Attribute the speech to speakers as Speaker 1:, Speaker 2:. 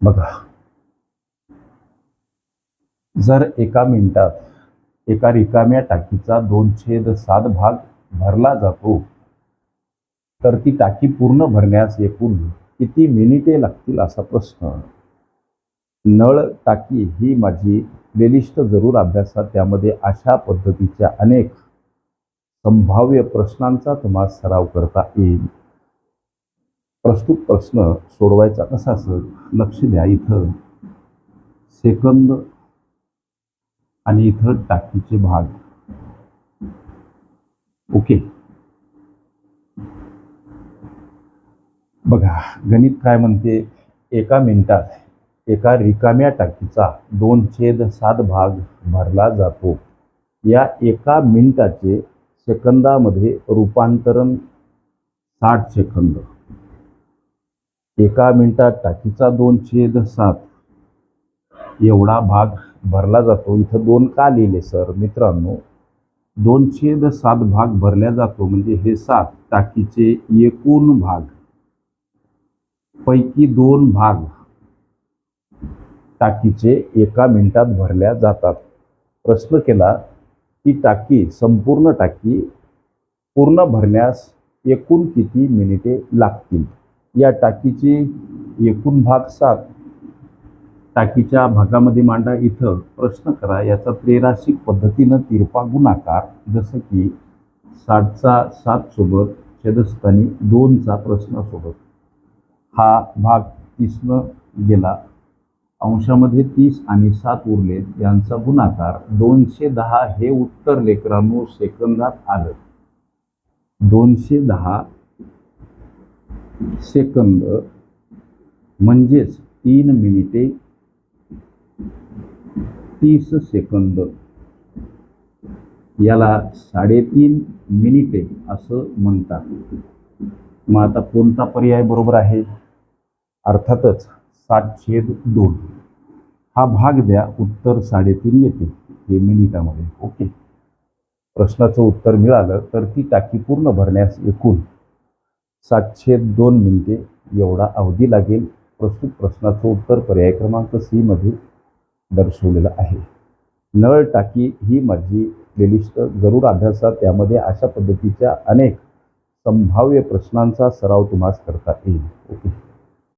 Speaker 1: बघा. जर एका मिनिटात एका रिकाम्या टाकीचा दोन छेद सात भाग भरला जातो तर ती टाकी पूर्ण भरण्यास एकूण किती मिनिटे लागतील असा प्रश्न. नळ टाकी ही माझी प्लेलिस्ट जरूर अभ्यासात त्यामध्ये अशा पद्धतीच्या अनेक संभाव्य प्रश्नांचा तुम्हाला सराव करता येईल. प्रस्तुत प्रश्न सोडवायचा कसा असं लक्ष द्या इथं. सेकंद आणि इथं टाकीचे भाग. ओके. बघा गणित काय म्हणते? एका मिनिटात एका रिकाम्या टाकीचा दोन छेद सात भाग भरला जातो. या एका मिनिटाचे सेकंदामध्ये रूपांतरण साठ सेकंद. एका मिनिटात टाकीचा दोन छेद सात. एवढा भाग भरला जातो. इथं दोन का लिहिले सर? मित्रांनो दोन छेद सात भाग भरल्या जातो म्हणजे हे सात टाकीचे एकूण भाग. पैकी दोन भाग टाकीचे एका मिनिटात भरल्या जातात. प्रश्न केला ती टाकी संपूर्ण टाकी पूर्ण भरण्यास एकूण किती मिनिटे लागतील? या टाकीचे एकूण भाग सात. टाकीच्या भागामध्ये मांडा इथं प्रश्न करा याचा त्रेराशिक पद्धतीनं तिरपा गुणाकार जसं की साठचा सात सोबत छेदस्थानी दोनचा प्रश्न सोबत हा भाग तीसनं गेला. अंशामध्ये तीस आणि सात उरले यांचा गुणाकार दोनशे दहा हे उत्तर लेकरांनो सेकंदात आलं. दोनशे दहा सेकंद म्हणजेच तीन मिनिटे तीस सेकंद. याला साडेतीन मिनिटे असं म्हणतात. मग आता कोणता पर्याय बरोबर आहे? अर्थातच सात छेद दोन. हा भाग द्या उत्तर साडेतीन येते हे मिनिटामध्ये. ओके. प्रश्नाचं उत्तर मिळालं तर ती टाकी पूर्ण भरण्यास एकूण सातशे दोन मिनिटे एवढा अवधी लागेल. प्रस्तुत प्रश्नाचं उत्तर पर्याय क्रमांक सीमध्ये दर्शवलेला दर्शवलेलं आहे. नळ टाकी ही माझी प्लेलिस्ट जरूर अभ्यासा. त्यामध्ये अशा पद्धतीच्या अनेक संभाव्य प्रश्नांचा सराव तुम्हाला करता येईल. ओके.